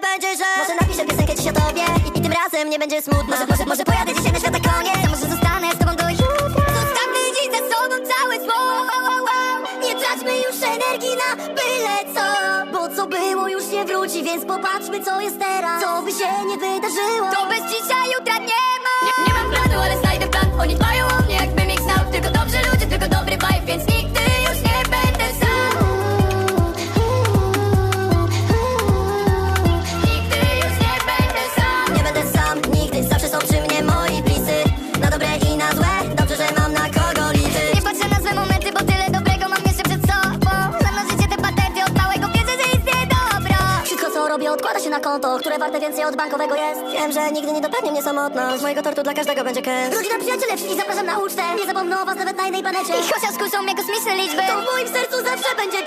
będzie, że Może napiszę piosenkę dziś o tobie i, i tym razem nie będzie smutno. Może, może, może pojadę dzisiaj na świata koniec. A może zostanę z tobą do jutra? Zostawmy dziś za sobą całe zło Nie traćmy już energii na byle co. Bo co było już nie wróci, więc popatrzmy co jest teraz. Co by się nie wydarzyło. To bez dzisiaj jutra nie robię odkłada się na konto, które warte więcej od bankowego jest. Wiem, że nigdy nie dopełnię mnie samotność. Z mojego tortu dla każdego będzie kęs Rodzina, przyjaciele, wszystkich zapraszam na ucztę. Nie zapomnę o was nawet na jednej planecie. I chociaż kuszą mnie kosmiczne liczby To w moim sercu zawsze będzie